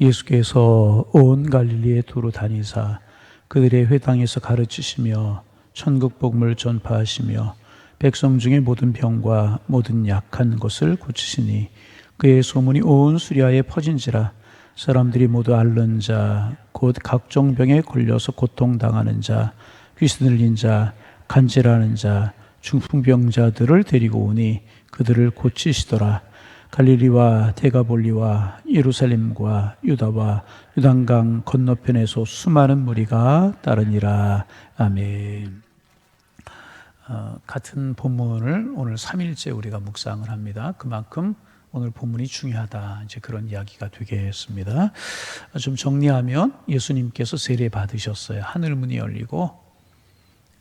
예수께서 온 갈릴리에 두루 다니사 그들의 회당에서 가르치시며 천국 복음을 전파하시며 백성 중에 모든 병과 모든 약한 것을 고치시니 그의 소문이 온 수리아에 퍼진지라 사람들이 모두 앓는 자 곧 각종 병에 걸려서 고통당하는 자 귀신 들린 자 간질하는 자 중풍병자들을 데리고 오니 그들을 고치시더라 갈릴리와 데가볼리와 예루살렘과 유다와 유단강 건너편에서 수많은 무리가 따르니라 아멘. 어, 같은 본문을 오늘 3일째 우리가 묵상을 합니다. 그만큼 오늘 본문이 중요하다. 이제 그런 이야기가 되겠습니다. 좀 정리하면 예수님께서 세례 받으셨어요. 하늘 문이 열리고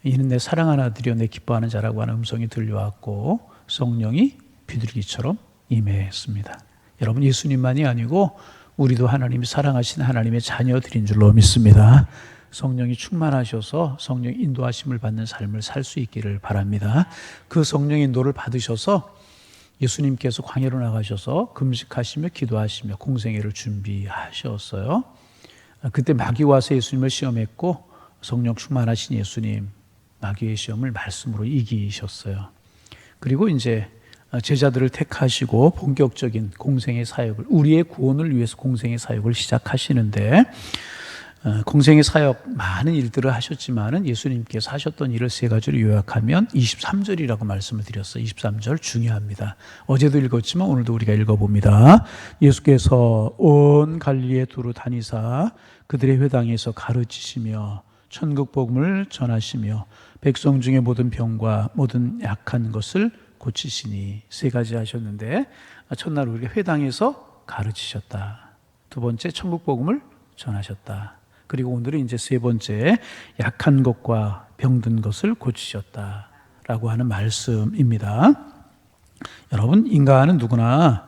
이는 내 사랑하는 아들이요 내 기뻐하는 자라고 하는 음성이 들려왔고 성령이 비둘기처럼 임했습니다. 여러분 예수님만이 아니고 우리도 하나님이 사랑하신 하나님의 자녀들인 줄로 믿습니다. 성령이 충만하셔서 성령 인도하심을 받는 삶을 살 수 있기를 바랍니다. 그 성령 인도를 받으셔서 예수님께서 광야로 나가셔서 금식하시며 기도하시며 공생애를 준비하셨어요. 그때 마귀 와서 예수님을 시험했고 성령 충만하신 예수님 마귀의 시험을 말씀으로 이기셨어요. 그리고 이제 제자들을 택하시고 본격적인 공생의 사역을 우리의 구원을 위해서 공생의 사역을 시작하시는데 어, 공생의 사역 많은 일들을 하셨지만은 예수님께서 하셨던 일을 세 가지로 요약하면 23절이라고 말씀을 드렸어요. 23절 중요합니다. 어제도 읽었지만 오늘도 우리가 읽어봅니다. 예수께서 온 갈리에 두루 다니사 그들의 회당에서 가르치시며 천국 복음을 전하시며 백성 중에 모든 병과 모든 약한 것을 고치시니 세 가지 하셨는데 첫날 우리가 회당에서 가르치셨다. 두 번째 천국 복음을 전하셨다. 그리고 오늘은 이제 세 번째 약한 것과 병든 것을 고치셨다 라고 하는 말씀입니다. 여러분 인간은 누구나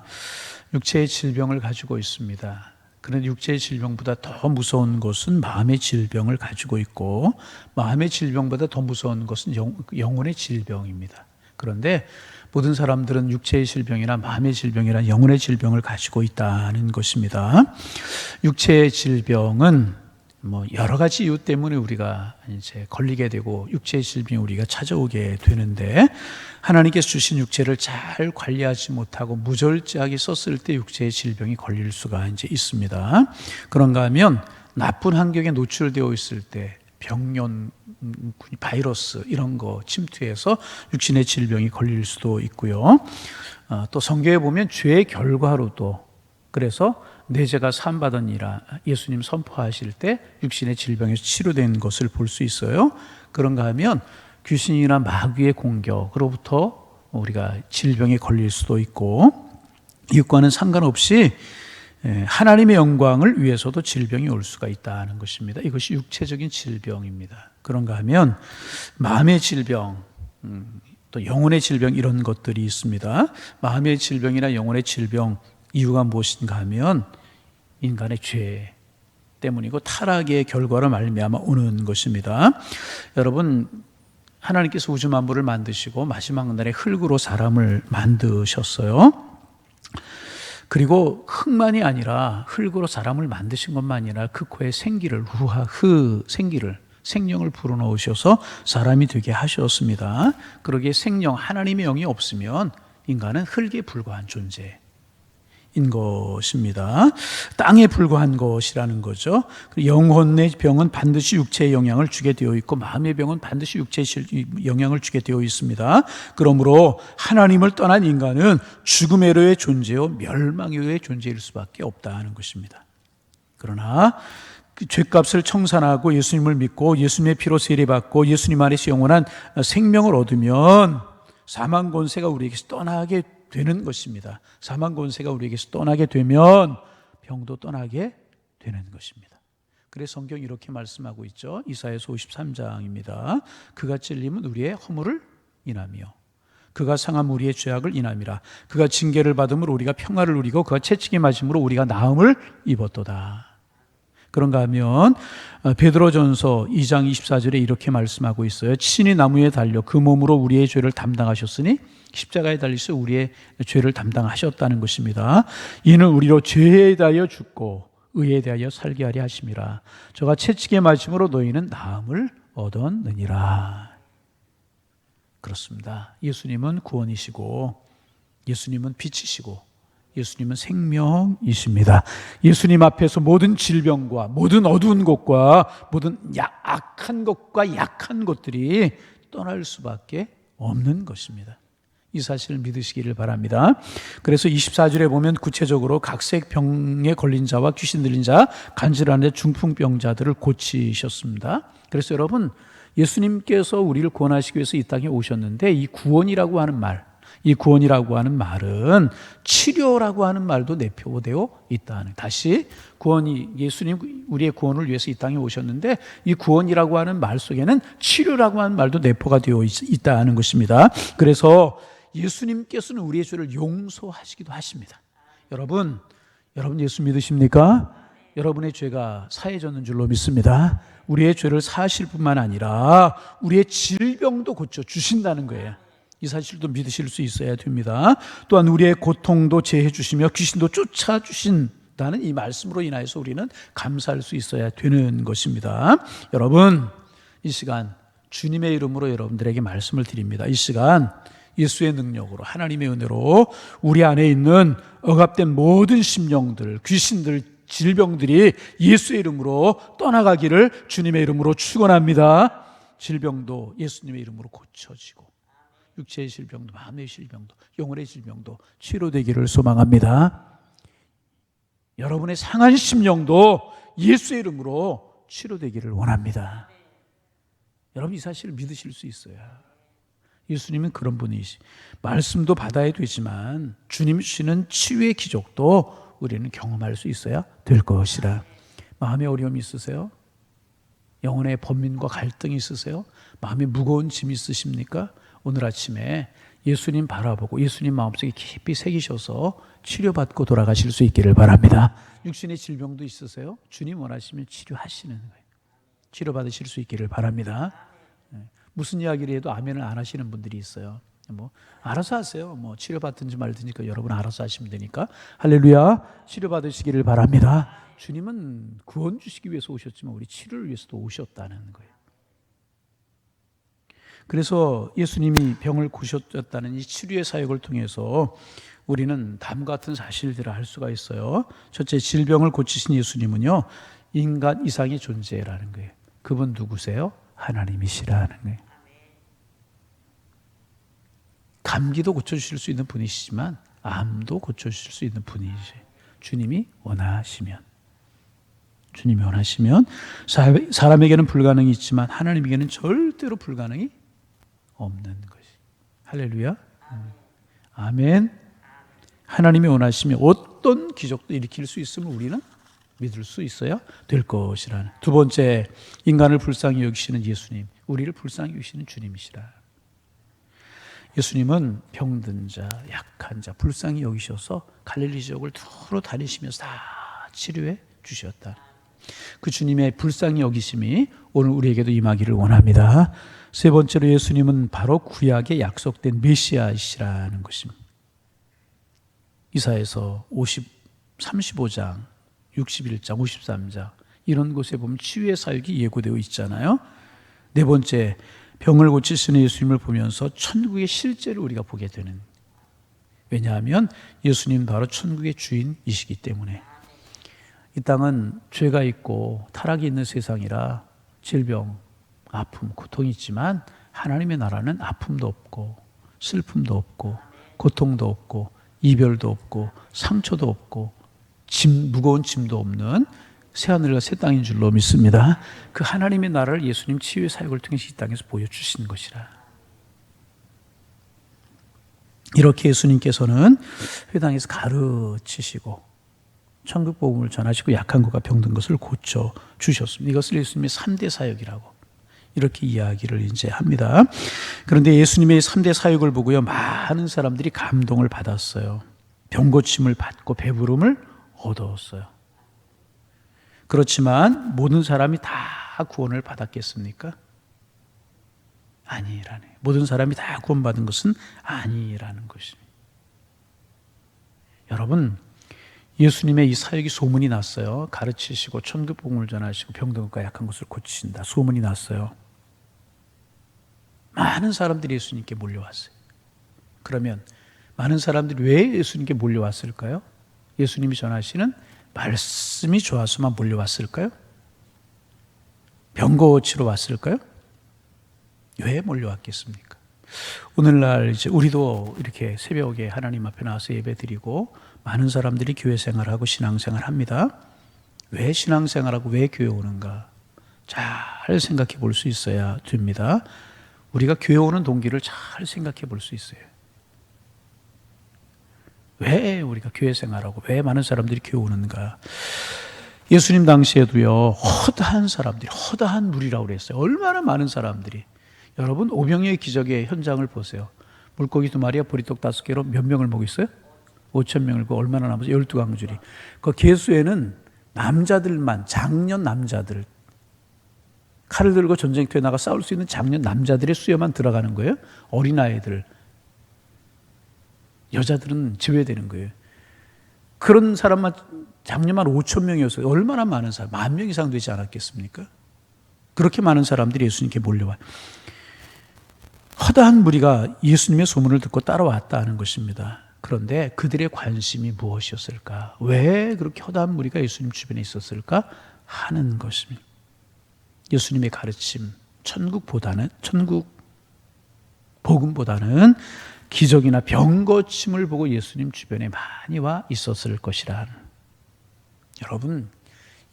육체의 질병을 가지고 있습니다. 그런데 육체의 질병보다 더 무서운 것은 마음의 질병을 가지고 있고 마음의 질병보다 더 무서운 것은 영, 영혼의 질병입니다. 그런데 모든 사람들은 육체의 질병이나 마음의 질병이나 영혼의 질병을 가지고 있다는 것입니다. 육체의 질병은 뭐 여러 가지 이유 때문에 우리가 이제 걸리게 되고 육체의 질병이 우리가 찾아오게 되는데 하나님께서 주신 육체를 잘 관리하지 못하고 무절제하게 썼을 때 육체의 질병이 걸릴 수가 이제 있습니다. 그런가 하면 나쁜 환경에 노출되어 있을 때 병련, 바이러스 이런 거 침투해서 육신의 질병이 걸릴 수도 있고요. 어, 또 성경에 보면 죄의 결과로도 그래서 내 죄가 사함받으니라 예수님 선포하실 때 육신의 질병에서 치료된 것을 볼 수 있어요. 그런가 하면 귀신이나 마귀의 공격으로부터 우리가 질병에 걸릴 수도 있고 이것과는 상관없이 예, 하나님의 영광을 위해서도 질병이 올 수가 있다는 것입니다. 이것이 육체적인 질병입니다. 그런가 하면 마음의 질병, 음, 또 영혼의 질병 이런 것들이 있습니다. 마음의 질병이나 영혼의 질병 이유가 무엇인가 하면 인간의 죄 때문이고 타락의 결과로 말미암아 오는 것입니다. 여러분 하나님께서 우주 만물을 만드시고 마지막 날에 흙으로 사람을 만드셨어요. 그리고 흙만이 아니라 흙으로 사람을 만드신 것만 아니라 그 코에 생기를 루하 흐 생기를 생명을 불어넣으셔서 사람이 되게 하셨습니다. 그러기에 생명 하나님의 영이 없으면 인간은 흙에 불과한 존재. 인 것입니다. 땅에 불과한 것이라는 거죠. 영혼의 병은 반드시 육체에 영향을 주게 되어 있고 마음의 병은 반드시 육체에 영향을 주게 되어 있습니다. 그러므로 하나님을 떠난 인간은 죽음의 존재요 멸망의 존재일 수밖에 없다는 것입니다. 그러나 그 죄값을 청산하고 예수님을 믿고 예수님의 피로 세례받고 예수님 안에서 영원한 생명을 얻으면 사망 권세가 우리에게서 떠나게 되는 것입니다. 사망 권세가 우리에게서 떠나게 되면 병도 떠나게 되는 것입니다. 그래서 성경이 이렇게 말씀하고 있죠. 이사야서 53장입니다. 그가 찔림은 우리의 허물을 인하며 그가 상함 우리의 죄악을 인함이라. 그가 징계를 받음으로 우리가 평화를 누리고 그가 채찍에 맞음으로 우리가 나음을 입었도다. 그런가 하면 어, 베드로전서 2장 24절에 이렇게 말씀하고 있어요. 친히 나무에 달려 그 몸으로 우리의 죄를 담당하셨으니 십자가에 달리서 우리의 죄를 담당하셨다는 것입니다. 이는 우리로 죄에 대하여 죽고 의에 대하여 살게 하려 하심이라 저가 채찍에 맞음으로 너희는 나음을 얻었느니라 그렇습니다 예수님은 구원이시고 예수님은 빛이시고 예수님은 생명이십니다. 예수님 앞에서 모든 질병과 모든 어두운 것과 모든 약한 것과 약한 것들이 떠날 수밖에 없는 것입니다. 이 사실을 믿으시기를 바랍니다. 그래서 24절에 보면 구체적으로 각색 병에 걸린 자와 귀신 들린 자, 간질환의 중풍병자들을 고치셨습니다. 그래서 여러분 예수님께서 우리를 구원하시기 위해서 이 땅에 오셨는데 이 구원이라고 하는 말, 이 구원이라고 하는 말은 치료라고 하는 말도 내표되어 있다는 다시 구원이 예수님 우리의 구원을 위해서 이 땅에 오셨는데 이 구원이라고 하는 말 속에는 치료라고 하는 말도 내포가 되어 있, 다는 것입니다. 그래서 예수님께서는 우리의 죄를 용서하시기도 하십니다. 여러분, 여러분 예수 믿으십니까? 여러분의 죄가 사해졌는 줄로 믿습니다. 우리의 죄를 사실 뿐만 아니라 우리의 질병도 고쳐 주신다는 거예요. 이 사실도 믿으실 수 있어야 됩니다. 또한 우리의 고통도 제해 주시며 귀신도 쫓아 주신다는 이 말씀으로 인하여서 우리는 감사할 수 있어야 되는 것입니다. 여러분, 이 시간 주님의 이름으로 여러분들에게 말씀을 드립니다. 이 시간 예수의 능력으로 하나님의 은혜로 우리 안에 있는 억압된 모든 심령들, 귀신들, 질병들이 예수의 이름으로 떠나가기를 주님의 이름으로 축원합니다. 질병도 예수님의 이름으로 고쳐지고 육체의 질병도 마음의 질병도 영혼의 질병도 치료되기를 소망합니다. 여러분의 상한 심령도 예수의 이름으로 치료되기를 원합니다. 여러분 이 사실을 믿으실 수 있어요. 예수님은 그런 분이시. 말씀도 받아야 되지만 주님 주시는 치유의 기적도 우리는 경험할 수 있어야 될 것이라. 마음의 어려움이 있으세요? 영혼의 번민과 갈등이 있으세요? 마음에 무거운 짐이 있으십니까? 오늘 아침에 예수님 바라보고 예수님 마음속에 깊이 새기셔서 치료받고 돌아가실 수 있기를 바랍니다. 육신의 질병도 있으세요? 주님 원하시면 치료하시는 거예요. 치료받으실 수 있기를 바랍니다. 네. 무슨 이야기를 해도 아멘을 안 하시는 분들이 있어요. 뭐 알아서 하세요. 뭐 치료받든지 말든지 그 여러분 알아서 하시면 되니까 할렐루야 치료받으시기를 바랍니다. 주님은 구원 주시기 위해서 오셨지만 우리 치료를 위해서도 오셨다는 거예요. 그래서 예수님이 병을 고셨다는 이 치료의 사역을 통해서 우리는 다음과 같은 사실들을 할 수가 있어요. 첫째, 질병을 고치신 예수님은요, 인간 이상의 존재라는 거예요. 그분 누구세요? 하나님이시라는 거예요. 감기도 고쳐주실 수 있는 분이시지만, 암도 고쳐주실 수 있는 분이시 주님이 원하시면. 주님이 원하시면, 사람에게는 불가능이 있지만, 하나님에게는 절대로 불가능이 없는 것이. 할렐루야. 아멘. 하나님이 원하시면 어떤 기적도 일으킬 수 있음을 우리는 믿을 수 있어야 될 것이라는. 두 번째, 인간을 불쌍히 여기시는 예수님, 우리를 불쌍히 여기시는 주님이시라. 예수님은 병든 자, 약한 자, 불쌍히 여기셔서 갈릴리 지역을 두루 다니시면서 다 치료해 주셨다. 그 주님의 불쌍히 여기심이 오늘 우리에게도 임하기를 원합니다. 세 번째로 예수님은 바로 구약에 약속된 메시아이시라는 것입니다. 이사에서 50, 35장, 61장, 53장 이런 곳에 보면 치유의 사역이 예고되어 있잖아요. 네 번째, 병을 고치시는 예수님을 보면서 천국의 실제를 우리가 보게 되는. 왜냐하면 예수님 바로 천국의 주인이시기 때문에. 이 땅은 죄가 있고 타락이 있는 세상이라 질병, 아픔, 고통이 있지만 하나님의 나라는 아픔도 없고 슬픔도 없고 고통도 없고 이별도 없고 상처도 없고 짐 무거운 짐도 없는 새 하늘과 새 땅인 줄로 믿습니다. 그 하나님의 나라를 예수님 치유의 사역을 통해서 이 땅에서 보여주신 것이라. 이렇게 예수님께서는 회당에서 가르치시고 천국 복음을 전하시고 약한 것과 병든 것을 고쳐 주셨습니다. 이것을 예수님의 3대 사역이라고 이렇게 이야기를 이제 합니다. 그런데 예수님의 3대 사역을 보고요. 많은 사람들이 감동을 받았어요. 병 고침을 받고 배부름을 얻었어요. 그렇지만 모든 사람이 다 구원을 받았겠습니까? 아니라네. 모든 사람이 다 구원받은 것은 아니라는 것입니다. 여러분, 예수님의 이 사역이 소문이 났어요. 가르치시고 천국 복음을 전하시고 병든것과 약한 것을 고치신다. 소문이 났어요. 많은 사람들이 예수님께 몰려왔어요. 그러면 많은 사람들이 왜 예수님께 몰려왔을까요? 예수님이 전하시는 말씀이 좋아서만 몰려왔을까요? 병 고치러 왔을까요? 왜 몰려왔겠습니까? 오늘날 이제 우리도 이렇게 새벽에 하나님 앞에 나와서 예배 드리고 많은 사람들이 교회 생활하고 신앙생활 합니다. 왜 신앙생활하고 왜 교회 오는가? 잘 생각해 볼 수 있어야 됩니다. 우리가 교회 오는 동기를 잘 생각해 볼 수 있어요. 왜 우리가 교회 생활하고 왜 많은 사람들이 교회 오는가? 예수님 당시에도요, 허다한 사람들이, 허다한 무리라고 그랬어요. 얼마나 많은 사람들이. 여러분, 오병이의 기적의 현장을 보세요. 물고기 두 마리와 보리떡 다섯 개로 몇 명을 먹였어요? 5천 명을 그 얼마나 남았어요? 열두 강줄이. 그 개수에는 남자들만, 장년 남자들, 칼을 들고 전쟁터에 나가 싸울 수 있는 장년 남자들의 수여만 들어가는 거예요. 어린아이들. 여자들은 제외되는 거예요. 그런 사람만 작년만 5천 명이었어요. 얼마나 많은 사람, 만 명 이상 되지 않았겠습니까? 그렇게 많은 사람들이 예수님께 몰려와. 허다한 무리가 예수님의 소문을 듣고 따라왔다는 것입니다. 그런데 그들의 관심이 무엇이었을까? 왜 그렇게 허다한 무리가 예수님 주변에 있었을까? 하는 것입니다. 예수님의 가르침, 천국보다는, 천국 복음보다는 기적이나 병 고침을 보고 예수님 주변에 많이 와 있었을 것이라. 여러분,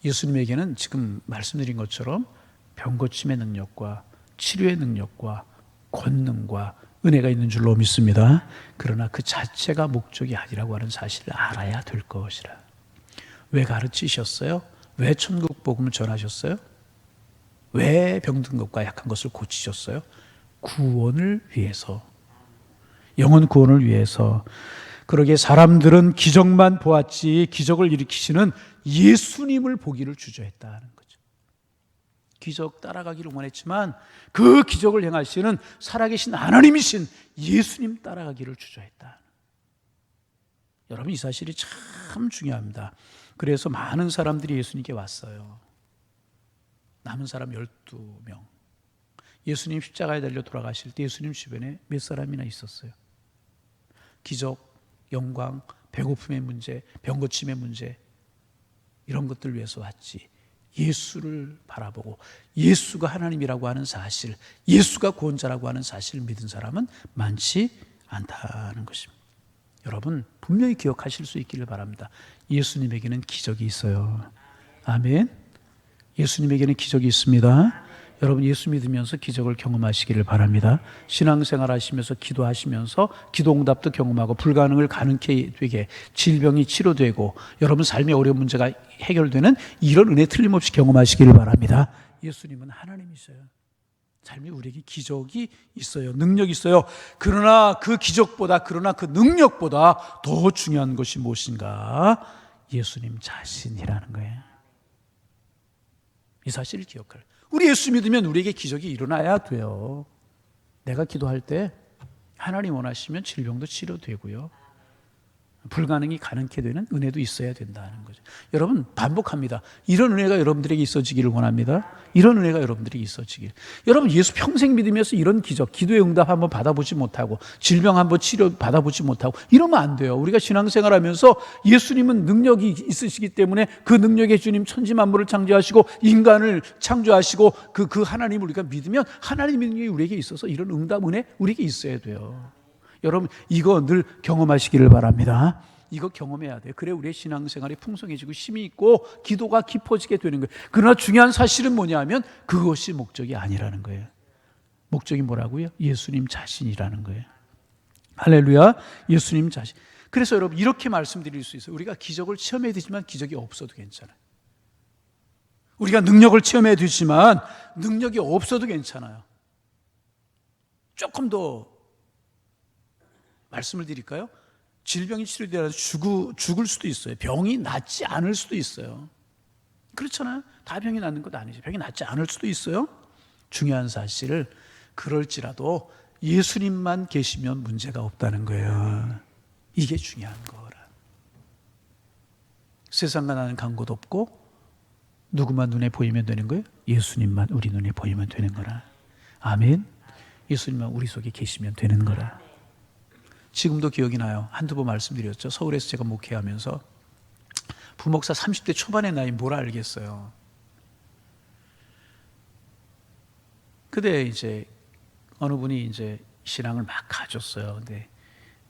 예수님에게는 지금 말씀드린 것처럼 병 고침의 능력과 치료의 능력과 권능과 은혜가 있는 줄로 믿습니다. 그러나 그 자체가 목적이 아니라고 하는 사실을 알아야 될 것이라. 왜 가르치셨어요? 왜 천국 복음을 전하셨어요? 왜 병든 것과 약한 것을 고치셨어요? 구원을 위해서. 영혼 구원을 위해서. 그러게 사람들은 기적만 보았지 기적을 일으키시는 예수님을 보기를 주저했다는 거죠. 기적 따라가기를 원했지만 그 기적을 행하시는 살아계신 하나님이신 예수님 따라가기를 주저했다. 여러분 이 사실이 참 중요합니다. 그래서 많은 사람들이 예수님께 왔어요. 남은 사람 12명. 예수님 십자가에 달려 돌아가실 때 예수님 주변에 몇 사람이나 있었어요. 기적, 영광, 배고픔의 문제, 병 고침의 문제 이런 것들 위해서 왔지. 예수를 바라보고 예수가 하나님이라고 하는 사실, 예수가 구원자라고 하는 사실을 믿은 사람은 많지 않다는 것입니다. 여러분 분명히 기억하실 수 있기를 바랍니다. 예수님에게는 기적이 있어요. 아멘. 예수님에게는 기적이 있습니다. 여러분 예수 믿으면서 기적을 경험하시기를 바랍니다. 신앙생활 하시면서 기도하시면서 기도응답도 경험하고 불가능을 가능케 되게 질병이 치료되고 여러분 삶의 어려운 문제가 해결되는 이런 은혜 틀림없이 경험하시기를 바랍니다. 예수님은 하나님이셔요. 삶이 우리에게 기적이 있어요. 능력이 있어요. 그러나 그 기적보다 그러나 그 능력보다 더 중요한 것이 무엇인가? 예수님 자신이라는 거예요. 이 사실을 기억할. 우리 예수 믿으면 우리에게 기적이 일어나야 돼요. 내가 기도할 때 하나님 원하시면 질병도 치료되고요. 불가능이 가능케 되는 은혜도 있어야 된다는 거죠. 여러분 반복합니다. 이런 은혜가 여러분들에게 있어지기를 원합니다. 이런 은혜가 여러분들에게 있어지길. 여러분 예수 평생 믿으면서 이런 기적, 기도의 응답 한번 받아보지 못하고 질병 한번 치료 받아보지 못하고 이러면 안 돼요. 우리가 신앙생활하면서 예수님은 능력이 있으시기 때문에 그 능력의 주님 천지 만물을 창조하시고 인간을 창조하시고 그그 하나님을 우리가 믿으면 하나님의 능력이 우리에게 있어서 이런 응답 은혜 우리에게 있어야 돼요. 여러분 이거 늘 경험하시기를 바랍니다. 이거 경험해야 돼요. 그래 우리의 신앙생활이 풍성해지고 힘이 있고 기도가 깊어지게 되는 거예요. 그러나 중요한 사실은 뭐냐면 그것이 목적이 아니라는 거예요. 목적이 뭐라고요? 예수님 자신이라는 거예요. 할렐루야. 예수님 자신. 그래서 여러분 이렇게 말씀드릴 수 있어요. 우리가 기적을 체험해야 되지만 기적이 없어도 괜찮아요. 우리가 능력을 체험해야 되지만 능력이 없어도 괜찮아요. 조금 더 말씀을 드릴까요? 질병이 치료되어 죽을, 죽을 수도 있어요. 병이 낫지 않을 수도 있어요. 그렇잖아요. 다 병이 낫는 것 아니죠. 병이 낫지 않을 수도 있어요. 중요한 사실을 그럴지라도 예수님만 계시면 문제가 없다는 거예요. 이게 중요한 거라. 세상과 나는 간 곳 없고 누구만 눈에 보이면 되는 거예요? 예수님만 우리 눈에 보이면 되는 거라. 아멘. 예수님만 우리 속에 계시면 되는 거라. 지금도 기억이 나요. 한두 번 말씀드렸죠. 서울에서 제가 목회하면서 부목사 30대 초반의 나이 뭘 알겠어요. 근데 이제 어느 분이 이제 신앙을 막 가졌어요. 근데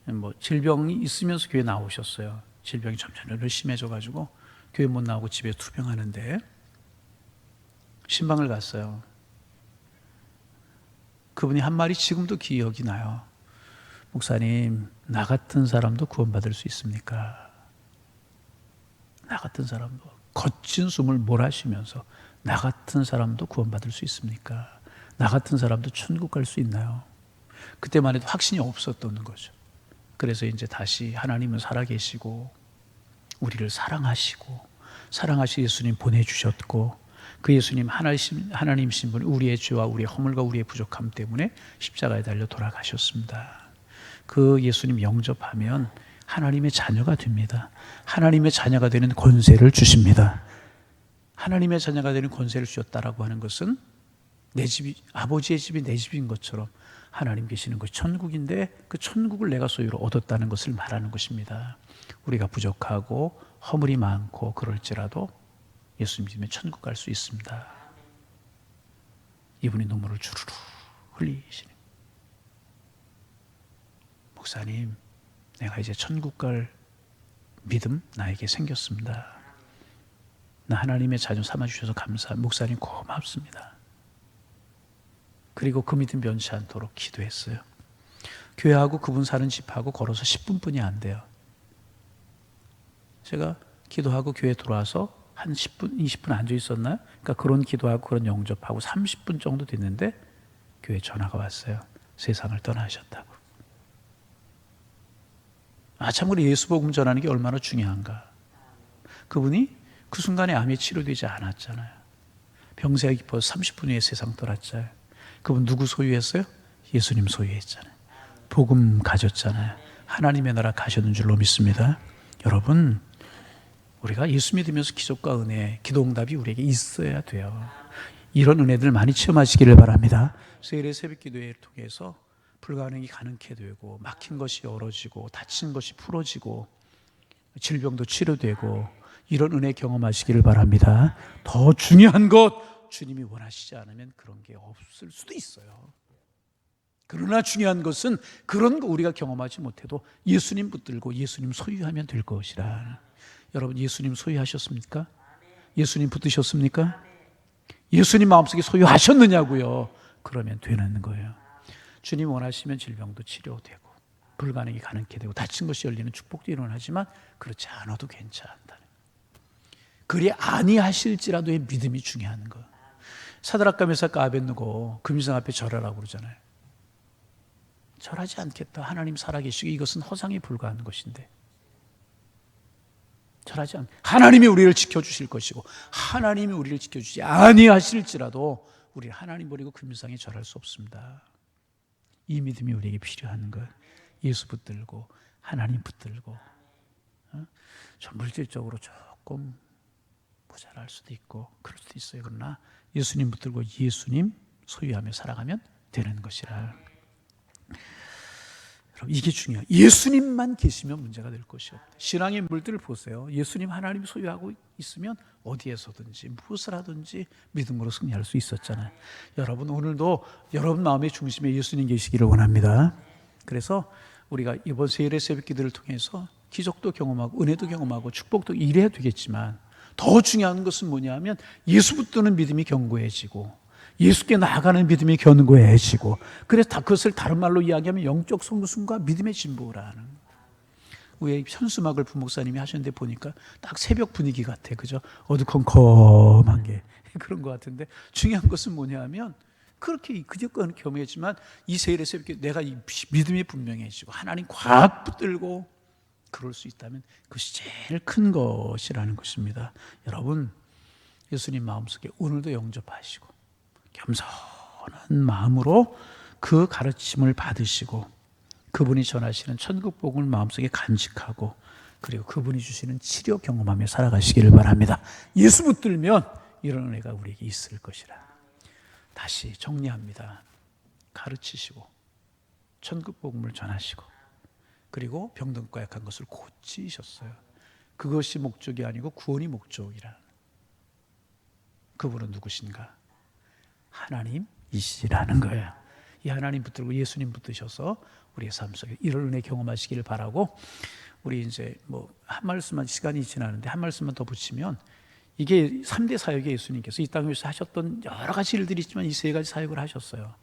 뭐 질병이 있으면서 교회 나오셨어요. 질병이 점점 더 심해져 가지고 교회 못 나오고 집에 투병하는데 신방을 갔어요. 그분이 한 말이 지금도 기억이 나요. 목사님, 나 같은 사람도 구원받을 수 있습니까? 나 같은 사람도 거친 숨을 몰아쉬면서 나 같은 사람도 구원받을 수 있습니까? 나 같은 사람도 천국 갈 수 있나요? 그때만 해도 확신이 없었던 거죠. 그래서 이제 다시 하나님은 살아계시고 우리를 사랑하시고 사랑하시 예수님 보내주셨고 그 예수님 하나님, 하나님 신 분 우리의 죄와 우리의 허물과 우리의 부족함 때문에 십자가에 달려 돌아가셨습니다. 그 예수님 영접하면 하나님의 자녀가 됩니다. 하나님의 자녀가 되는 권세를 주십니다. 하나님의 자녀가 되는 권세를 주셨다라고 하는 것은 내 집이 아버지의 집이 내 집인 것처럼 하나님 계시는 것 천국인데 그 천국을 내가 소유로 얻었다는 것을 말하는 것입니다. 우리가 부족하고 허물이 많고 그럴지라도 예수님 믿으면 천국 갈 수 있습니다. 이분이 눈물을 주르르 흘리시는 목사님, 내가 이제 천국 갈 믿음 나에게 생겼습니다. 나 하나님의 자녀 삼아 주셔서 감사. 목사님 고맙습니다. 그리고 그 믿음 변치 않도록 기도했어요. 교회하고 그분 사는 집하고 걸어서 10분뿐이 안 돼요. 제가 기도하고 교회 들어와서 한 10분, 20분 앉아 있었나요? 그러니까 그런 기도하고 그런 영접하고 30분 정도 됐는데 교회 전화가 왔어요. 세상을 떠나셨다고. 아, 참고로 예수 복음 전하는 게 얼마나 중요한가. 그분이 그 순간에 암이 치료되지 않았잖아요. 병세가 깊어서 30분 후에 세상 떠났잖아요. 그분 누구 소유했어요? 예수님 소유했잖아요. 복음 가졌잖아요. 하나님의 나라 가셨는 줄로 믿습니다. 여러분, 우리가 예수 믿으면서 기적과 은혜, 기도 응답이 우리에게 있어야 돼요. 이런 은혜들 많이 체험하시기를 바랍니다. 세일의 새벽 기도회를 통해서 불가능이 가능케 되고 막힌 것이 열어지고 다친 것이 풀어지고 질병도 치료되고 이런 은혜 경험하시기를 바랍니다. 더 중요한 것 주님이 원하시지 않으면 그런 게 없을 수도 있어요. 그러나 중요한 것은 그런 거 우리가 경험하지 못해도 예수님 붙들고 예수님 소유하면 될 것이라. 여러분 예수님 소유하셨습니까? 예수님 붙드셨습니까? 예수님 마음속에 소유하셨느냐고요. 그러면 되는 거예요. 주님 원하시면 질병도 치료되고 불가능이 가능케 되고 다친 것이 열리는 축복도 일어나지만 그렇지 않아도 괜찮다. 그리 아니하실지라도의 믿음이 중요한 거. 사드락과 메사카 아벤누고 금유상 앞에 절하라고 그러잖아요. 절하지 않겠다. 하나님 살아계시고 이것은 허상에 불과한 것인데. 절하지 않. 하나님이 우리를 지켜주실 것이고 하나님이 우리를 지켜주지 아니하실지라도 우리 하나님 버리고 금유상에 절할 수 없습니다. 이 믿음이 우리에게 필요한 것. 예수 붙들고 하나님 붙들고 어? 좀 물질적으로 조금 모자랄 수도 있고 그럴 수도 있어요. 그러나 예수님 붙들고 예수님 소유하며 살아가면 되는 것이라. 여러분 이게 중요해요. 예수님만 계시면 문제가 될 것이 없다. 신앙의 물들을 보세요. 예수님 하나님 소유하고 있으면 어디에서든지 무엇을 하든지 믿음으로 승리할 수 있었잖아요. 여러분 오늘도 여러분 마음의 중심에 예수님 계시기를 원합니다. 그래서 우리가 이번 세일의 새벽 기도를 통해서 기적도 경험하고 은혜도 경험하고 축복도 이래야 되겠지만 더 중요한 것은 뭐냐면 예수 붙드는 믿음이 견고해지고 예수께 나아가는 믿음이 견고해지고 그래서 다 그것을 다른 말로 이야기하면 영적 성숙과 믿음의 진보라는 왜 현수막을 부목사님이 하셨는데 보니까 딱 새벽 분위기 같아. 그죠? 어두컴컴한 게. 그런 것 같은데. 중요한 것은 뭐냐면 그렇게 그저건 겸해지만 이 세일의 새벽에 내가 이 믿음이 분명해지고 하나님 꽉 붙들고 그럴 수 있다면 그것이 제일 큰 것이라는 것입니다. 여러분 예수님 마음속에 오늘도 영접하시고 겸손한 마음으로 그 가르침을 받으시고 그분이 전하시는 천국 복음을 마음속에 간직하고 그리고 그분이 주시는 치료 경험하며 살아가시기를 바랍니다. 예수 붙들면 이런 은혜가 우리에게 있을 것이라. 다시 정리합니다. 가르치시고 천국 복음을 전하시고 그리고 병든과 약한 것을 고치셨어요. 그것이 목적이 아니고 구원이 목적이라. 그분은 누구신가? 하나님이시라는 거예요. 이 하나님 붙들고 예수님 붙드셔서 우리의 삶 속에 이런 은혜 경험하시기를 바라고 우리 이제 뭐 한 말씀만 시간이 지나는데 한 말씀만 더 붙이면 이게 3대 사역의 예수님께서 이 땅에서 하셨던 여러 가지 일들이 있지만 이 세 가지 사역을 하셨어요.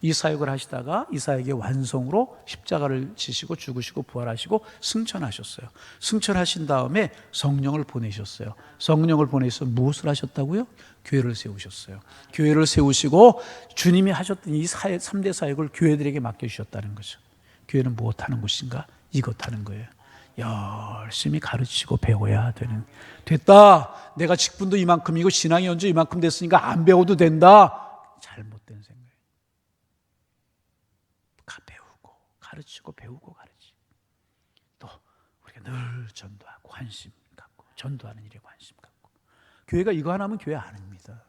이 사역을 하시다가 이 사역의 완성으로 십자가를 지시고 죽으시고 부활하시고 승천하셨어요. 승천하신 다음에 성령을 보내셨어요. 성령을 보내서 무엇을 하셨다고요? 교회를 세우셨어요. 교회를 세우시고 주님이 하셨던 이 사역, 3대 사역을 교회들에게 맡겨주셨다는 거죠. 교회는 무엇 하는 곳인가? 이것 하는 거예요. 열심히 가르치고 배워야 되는. 됐다! 내가 직분도 이만큼이고 신앙의 연주 이만큼 됐으니까 안 배워도 된다! 잘못된 생각. 가 배우고, 가르치고, 배우고, 가르치고. 또, 우리가 늘 전도하고, 관심 갖고, 전도하는 일에 관심 갖고. 교회가 이거 하나면 교회 아닙니다.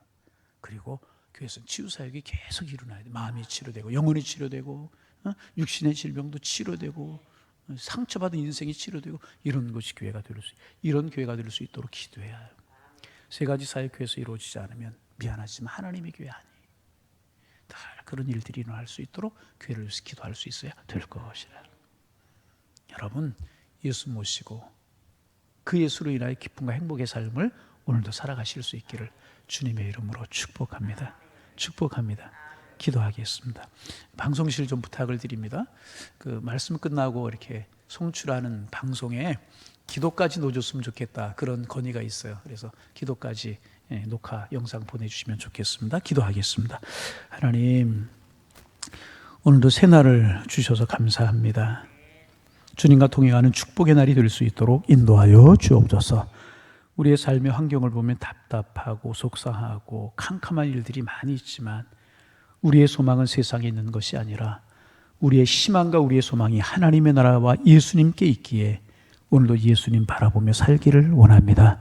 그리고 교회에서 치유 사역이 계속 일어나야 돼. 마음이 치료되고, 영혼이 치료되고, 어? 육신의 질병도 치료되고, 상처받은 인생이 치료되고 이런 것이 교회가 될 수, 이런 교회가 될 수 있도록 기도해야 해요. 세 가지 사역 교회에서 이루어지지 않으면 미안하지만 하나님의 교회 아니. 다 그런 일들이 일어날 수 있도록 교회를 기도할 수 있어야 될 것이라. 여러분 예수 모시고 그 예수로 인하여 기쁨과 행복의 삶을 오늘도 살아가실 수 있기를 주님의 이름으로 축복합니다. 축복합니다. 기도하겠습니다. 방송실 좀 부탁을 드립니다. 그 말씀 끝나고 이렇게 송출하는 방송에 기도까지 넣어줬으면 좋겠다 그런 건의가 있어요. 그래서 기도까지 예, 녹화 영상 보내주시면 좋겠습니다. 기도하겠습니다. 하나님 오늘도 새 날을 주셔서 감사합니다. 주님과 동행하는 축복의 날이 될 수 있도록 인도하여 주옵소서. 우리의 삶의 환경을 보면 답답하고 속상하고 캄캄한 일들이 많이 있지만 우리의 소망은 세상에 있는 것이 아니라 우리의 희망과 우리의 소망이 하나님의 나라와 예수님께 있기에 오늘도 예수님 바라보며 살기를 원합니다.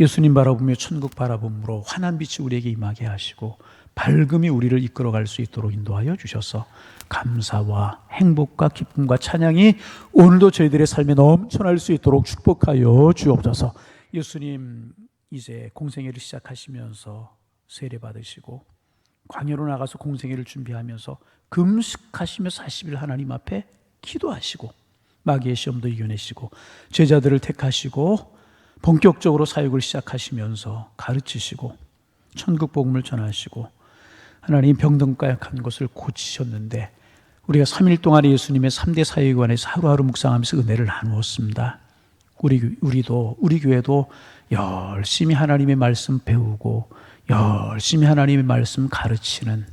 예수님 바라보며 천국 바라봄으로 환한 빛이 우리에게 임하게 하시고 밝음이 우리를 이끌어갈 수 있도록 인도하여 주셔서 감사와 행복과 기쁨과 찬양이 오늘도 저희들의 삶에 넘쳐날 수 있도록 축복하여 주옵소서. 예수님 이제 공생애를 시작하시면서 세례 받으시고 광야로 나가서 공생애를 준비하면서 금식하시며 40일 하나님 앞에 기도하시고 마귀의 시험도 이겨내시고 제자들을 택하시고 본격적으로 사역을 시작하시면서 가르치시고 천국 복음을 전하시고 하나님 병든과 약한 것을 고치셨는데 우리가 3일 동안 예수님의 3대 사역관에서 하루하루 묵상하면서 은혜를 나누었습니다. 우리 우리도 우리 교회도 열심히 하나님의 말씀 배우고 열심히 하나님의 말씀 가르치는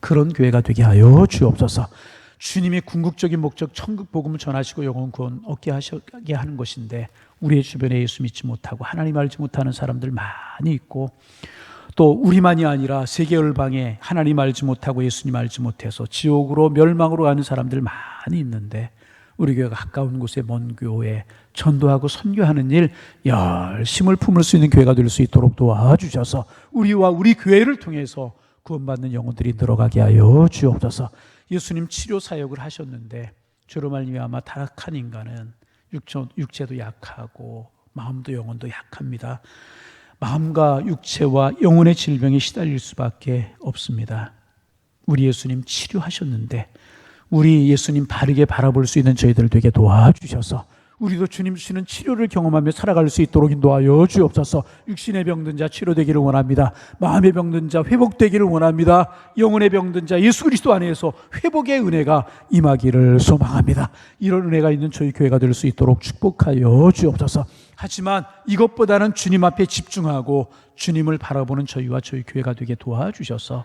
그런 교회가 되게 하여 주옵소서. 주님의 궁극적인 목적 천국 복음을 전하시고 영혼 구원 얻게 하게 하는 것인데 우리의 주변에 예수 믿지 못하고 하나님 알지 못하는 사람들 많이 있고 또 우리만이 아니라 세계 열방에 하나님 알지 못하고 예수님 알지 못해서 지옥으로 멸망으로 가는 사람들 많이 있는데 우리 교회가 가까운 곳에 먼 교회 전도하고 선교하는 일 열심을 품을 수 있는 교회가 될 수 있도록 도와주셔서 우리와 우리 교회를 통해서 구원받는 영혼들이 늘어가게 하여 주옵소서. 예수님 치료 사역을 하셨는데 주로 말미암아 타락한 인간은 육체도 약하고 마음도 영혼도 약합니다. 마음과 육체와 영혼의 질병에 시달릴 수밖에 없습니다. 우리 예수님 치료하셨는데 우리 예수님 바르게 바라볼 수 있는 저희들 되게 도와주셔서 우리도 주님 주시는 치료를 경험하며 살아갈 수 있도록 인도하여 주옵소서. 육신의 병든 자 치료되기를 원합니다. 마음의 병든 자 회복되기를 원합니다. 영혼의 병든 자 예수 그리스도 안에서 회복의 은혜가 임하기를 소망합니다. 이런 은혜가 있는 저희 교회가 될 수 있도록 축복하여 주옵소서. 하지만 이것보다는 주님 앞에 집중하고 주님을 바라보는 저희와 저희 교회가 되게 도와주셔서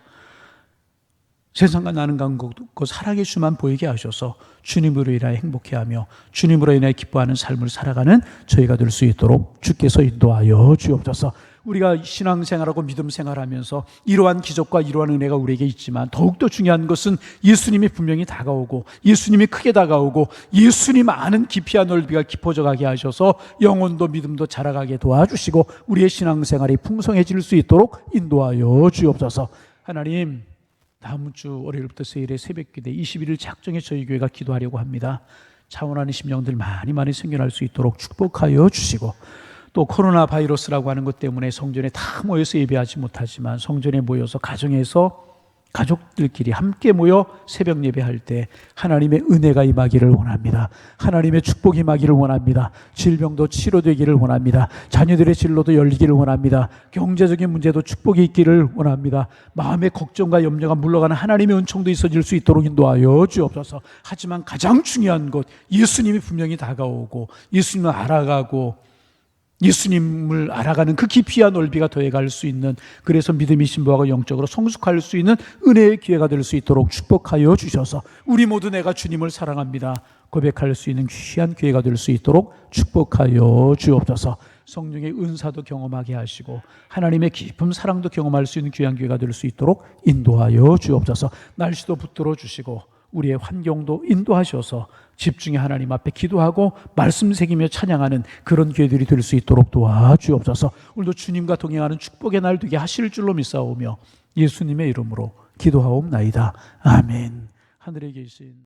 세상과 나는 간그 살아계수만 보이게 하셔서 주님으로 인하여 행복해하며 주님으로 인하여 기뻐하는 삶을 살아가는 저희가 될 수 있도록 주께서 인도하여 주옵소서. 우리가 신앙생활하고 믿음 생활하면서 이러한 기적과 이러한 은혜가 우리에게 있지만 더욱더 중요한 것은 예수님이 분명히 다가오고 예수님이 크게 다가오고 예수님 아는 깊이와 넓이가 깊어져 가게 하셔서 영혼도 믿음도 자라가게 도와주시고 우리의 신앙생활이 풍성해질 수 있도록 인도하여 주옵소서. 하나님 다음 주 월요일부터 세일의 새벽 기대 21일 작정에 저희 교회가 기도하려고 합니다. 차원하는 심령들 많이 많이 생겨날 수 있도록 축복하여 주시고 또 코로나 바이러스라고 하는 것 때문에 성전에 다 모여서 예배하지 못하지만 성전에 모여서 가정에서 가족들끼리 함께 모여 새벽 예배할 때 하나님의 은혜가 임하기를 원합니다. 하나님의 축복이 임하기를 원합니다. 질병도 치료되기를 원합니다. 자녀들의 진로도 열리기를 원합니다. 경제적인 문제도 축복이 있기를 원합니다. 마음의 걱정과 염려가 물러가는 하나님의 은총도 있어질 수 있도록 인도하여 주옵소서. 하지만 가장 중요한 것 예수님이 분명히 다가오고 예수님을 알아가고 예수님을 알아가는 그 깊이와 넓이가 더해갈 수 있는 그래서 믿음이 신부하고 영적으로 성숙할 수 있는 은혜의 기회가 될 수 있도록 축복하여 주셔서 우리 모두 내가 주님을 사랑합니다. 고백할 수 있는 귀한 기회가 될 수 있도록 축복하여 주옵소서. 성령의 은사도 경험하게 하시고 하나님의 깊은 사랑도 경험할 수 있는 귀한 기회가 될 수 있도록 인도하여 주옵소서. 날씨도 붙들어 주시고 우리의 환경도 인도하셔서 집중해 하나님 앞에 기도하고 말씀 새기며 찬양하는 그런 기회들이 될 수 있도록 도와주옵소서. 오늘도 주님과 동행하는 축복의 날 되게 하실 줄로 믿사오며 예수님의 이름으로 기도하옵나이다. 아멘. 하늘에 계신